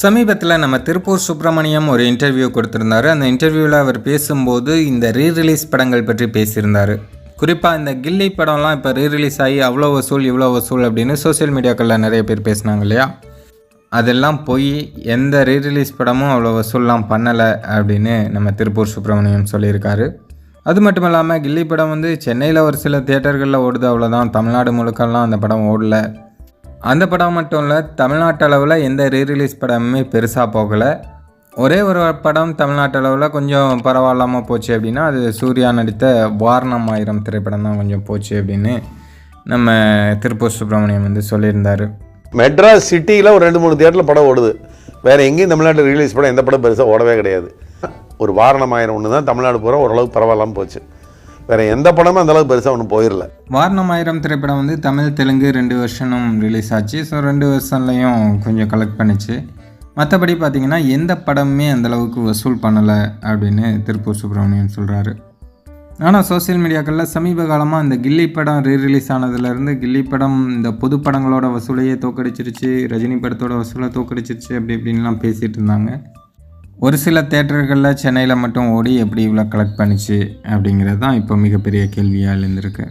சமீபத்தில் நம்ம திருப்பூர் சுப்பிரமணியம் ஒரு இன்டர்வியூ கொடுத்துருந்தாரு. அந்த இன்டர்வியூவில் அவர் பேசும்போது இந்த ரீரிலீஸ் படங்கள் பற்றி பேசியிருந்தார். குறிப்பாக இந்த கில்லி படம்லாம் இப்போ ரீரிலீஸ் ஆகி அவ்வளோ வசூல் இவ்வளோ வசூல் அப்படின்னு சோஷியல் மீடியாக்களில் நிறைய பேர் பேசினாங்க இல்லையா? அதெல்லாம் போய் எந்த ரீரிலீஸ் படமும் அவ்வளோ வசூல்லாம் பண்ணலை அப்படின்னு நம்ம திருப்பூர் சுப்பிரமணியம் சொல்லியிருக்காரு. அது மட்டும் இல்லாமல் கில்லி படம் வந்து சென்னையில் ஒரு சில தியேட்டர்களில் ஓடுது அவ்வளோதான் தமிழ்நாடு முழுக்கெல்லாம் அந்த படம் ஓடலை. அந்த படம் மட்டும் இல்லை தமிழ்நாட்டு அளவில் எந்த ரீரிலீஸ் படமுமே பெருசாக போகலை. ஒரே ஒரு படம் தமிழ்நாட்டு அளவில் கொஞ்சம் பரவாயில்லாமல் போச்சு அப்படின்னா அது சூர்யா நடித்த வாரணம் ஆயிரம் திரைப்படம் தான் கொஞ்சம் போச்சு அப்படின்னு நம்ம திருப்பூர் சுப்பிரமணியம் வந்து சொல்லியிருந்தார். மெட்ராஸ் சிட்டியில் ஒரு ரெண்டு மூணு தியேட்டரில் படம் ஓடுது. வேறு எங்கேயும் தமிழ்நாட்டில் ரிலீஸ் படம் எந்த படம் பெருசாக ஓடவே கிடையாது. ஒரு வாரணம் ஆயிரம் ஒன்று தான் தமிழ்நாடு பூரா ஓரளவுக்கு பரவாயில்லாமல் போச்சு. வேறு எந்த படமும் அந்த அளவுக்கு பெருசாக ஒன்றும் போயிடல வாரணம் ஆயிரம் திரைப்படம் வந்து தமிழ் தெலுங்கு ரெண்டு வருஷனும் ரிலீஸ் ஆச்சு. ஸோ ரெண்டு வருஷம்லையும் கொஞ்சம் கலெக்ட் பண்ணிச்சு. மற்றபடி பார்த்தீங்கன்னா எந்த படமுமே அந்தளவுக்கு வசூல் பண்ணலை அப்படின்னு திருப்பூர் சுப்பிரமணியன் சொல்கிறாரு ஆனால் சோஷியல் மீடியாக்களில் சமீப காலமாக இந்த கில்லி படம் ரீரிலீஸ் ஆனதுலேருந்து கில்லி படம் இந்த பொது படங்களோட வசூலையே தோக்கடிச்சிருச்சு ரஜினி படத்தோட வசூலை தோக்கடிச்சிருச்சு அப்படி இப்படின்லாம் பேசிகிட்டு இருந்தாங்க. ஒரு சில தேட்டர்களில் சென்னையில் மட்டும் ஓடி எப்படி இவ்வளோ கலெக்ட் பண்ணிச்சு அப்படிங்கிறது தான் இப்போ மிகப்பெரிய கேள்வியாக எழுந்திருக்கு.